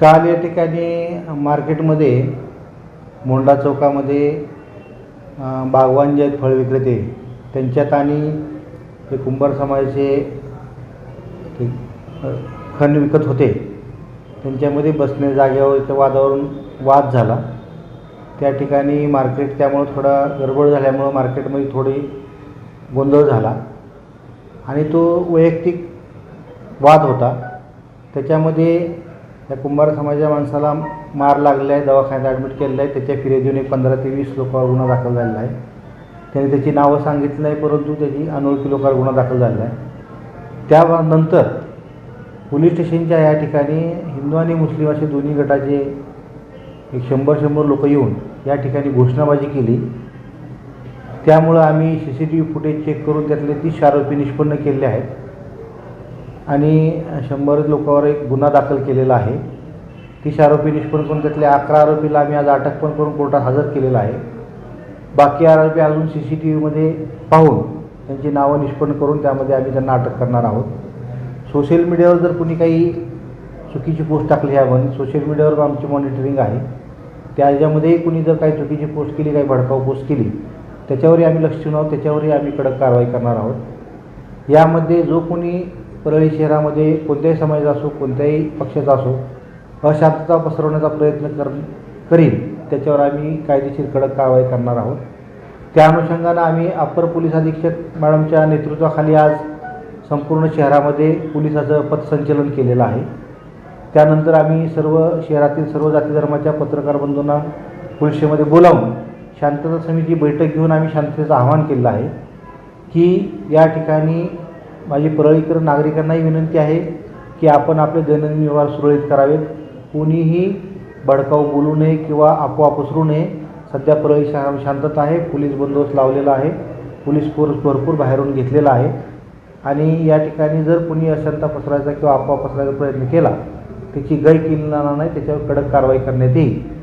काल या ठिकाणी मार्केटमध्ये मोंडा चौकामध्ये बागवान जे आहेत फळ विक्रेते त्यांच्यात आणि ते कुंभार समाजाचे ते, खण विकत होते. त्यांच्यामध्ये बसणे जागेवरच्या वादावरून वाद झाला. त्या ठिकाणी मार्केट त्यामुळं थोडा गडबड झाल्यामुळं मार्केटमध्ये थोडी गोंधळ झाला. आणि तो वैयक्तिक वाद होता. त्याच्यामध्ये त्या कुंभार समाजाच्या माणसाला मार लागलेला आहे दवाखान्यात ॲडमिट केलेलं आहे. त्याच्या फिर्यादीने एक पंधरा ते वीस लोकांवर गुन्हा दाखल झालेला आहे. त्याने त्याची नावं सांगितली नाही परंतु त्याची अनोळखी लोकांवर गुन्हा दाखल झालेला आहे. त्यानंतर पोलीस स्टेशनच्या या ठिकाणी हिंदू आणि मुस्लिम असे दोन्ही गटाचे एक शंभर शंभर लोक येऊन या ठिकाणी घोषणाबाजी केली. त्यामुळं आम्ही C C T V footage check करून त्यातले तीस आरोपी निष्पन्न केले आहेत. आणि शंभर लोकांवर एक गुन्हा दाखल केलेला आहे. तीस आरोपी निष्पन्न करून त्यातले अकरा आरोपीला आम्ही आज अटक पण करून कोर्टात हजर केलेला आहे. बाकी आरोपी अजून सी सी टी व्हीमध्ये पाहून त्यांची नावं निष्पन्न करून त्यामध्ये आम्ही त्यांना अटक करणार आहोत. सोशल मीडियावर जर कुणी काही चुकीची पोस्ट टाकली यामध्ये सोशल मीडियावर आमची मॉनिटरिंग आहे. त्याच्यामध्येही कुणी जर काही चुकीची पोस्ट केली काही भडकाऊ पोस्ट केली त्याच्यावरही आम्ही लक्ष ठेवून आहोत त्याच्यावरही आम्ही कडक कारवाई करणार आहोत. यामध्ये जो कोणी परळी शहरामध्ये कोणत्याही समाजाचा असो कोणत्याही पक्षाचा असो अशांतता पसरवण्याचा प्रयत्न कर करील त्याच्यावर आम्ही कायदेशीर कडक कारवाई करणार आहोत. त्या अनुषंगानं आम्ही अप्पर पोलीस अधीक्षक मॅडमच्या नेतृत्वाखाली आज संपूर्ण शहरामध्ये पोलिसाचं पथसंचलन केलेलं आहे. त्यानंतर आम्ही सर्व शहरातील सर्व जाती धर्माच्या पत्रकार बंधूंना पोलिसमध्ये बोलावून शांतता समिती बैठक घेऊन आम्ही शांततेचं आवाहन केलेलं आहे की या ठिकाणी माझी परळीकर नागरिकांनाही विनंती आहे की आपण आपले दैनंदिन व्यवहार सुरळीत करावेत. कुणीही भडकाऊ बोलू नये किंवा अफवा पसरू नये. सध्या परळी शहरात शांतता आहे. पोलीस बंदोबस्त लावलेला आहे. पोलीस फोर्स भरपूर बाहेरून घेतलेला आहे. आणि या ठिकाणी जर कोणी अशांता पसरायचा किंवा अफवा पसरायचा प्रयत्न केला त्याची गय केली नाही त्याच्यावर कडक कारवाई करण्यात येईल.